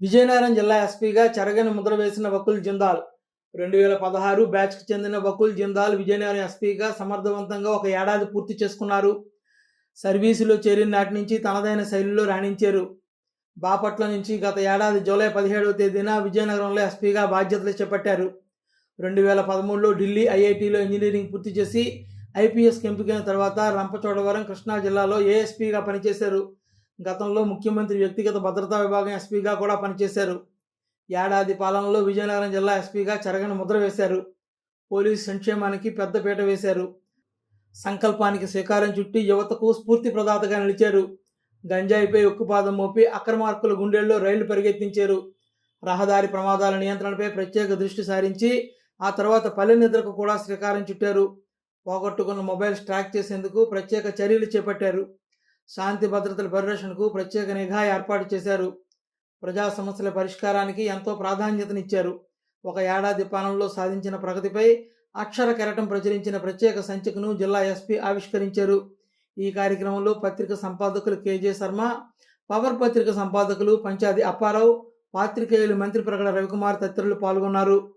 విజయనగరం జిల్లా ఎస్పీగా చెరగని ముద్ర వేసిన వకుల్ జిందాల్. రెండు వేల పదహారు బ్యాచ్కి చెందిన వకుల్ జిందాల్ విజయనగరం ఎస్పీగా సమర్థవంతంగా ఒక ఏడాది పూర్తి చేసుకున్నారు. సర్వీసులో చేరిన నాటి నుంచి తనదైన శైలిలో రాణించారు. బాపట్ల నుంచి గత ఏడాది జూలై పదిహేడవ తేదీన విజయనగరంలో ఎస్పీగా బాధ్యతలు చేపట్టారు. రెండు వేల పదమూడులో ఢిల్లీ ఐఐటిలో ఇంజనీరింగ్ పూర్తి చేసి ఐపీఎస్కి ఎంపికైన తర్వాత రంపచోడవరం కృష్ణా జిల్లాలో ఏఎస్పీగా పనిచేశారు? గతంలో ముఖ్యమంత్రి వ్యక్తిగత భద్రతా విభాగం ఎస్పీగా కూడా పనిచేశారు. ఏడాది పాలనలో విజయనగరం జిల్లా ఎస్పీగా చెరగని ముద్ర వేశారు. పోలీసు సంక్షేమానికి పెద్దపీట వేశారు. సంకల్పానికి శ్రీకారం చుట్టి యువతకు స్ఫూర్తి ప్రదాతగా నిలిచారు. గంజాయిపై ఉక్కుపాదం మోపి అక్రమార్కుల గుండెల్లో రైళ్ళు పరిగెత్తించారు. రహదారి ప్రమాదాల నియంత్రణపై ప్రత్యేక దృష్టి సారించి ఆ తర్వాత పల్లె నిద్రకు కూడా శ్రీకారం చుట్టారు. పోగొట్టుకున్న మొబైల్స్ ట్రాక్ చేసేందుకు ప్రత్యేక చర్యలు చేపట్టారు. శాంతి భద్రతల పరిరక్షణకు ప్రత్యేక నిఘా ఏర్పాటు చేశారు. ప్రజా సమస్యల పరిష్కారానికి ఎంతో ప్రాధాన్యతనిచ్చారు. ఒక ఏడాది పాలనలో సాధించిన ప్రగతిపై అక్షర కెరటం ప్రచురించిన ప్రత్యేక సంచికను జిల్లా ఎస్పీ ఆవిష్కరించారు. ఈ కార్యక్రమంలో పత్రిక సంపాదకులు కేజే శర్మ పవర్ పత్రిక సంపాదకులు పంచాది అప్పారావు పాత్రికేయులు మంత్రి ప్రగడ రవికుమార్ తదితరులు పాల్గొన్నారు.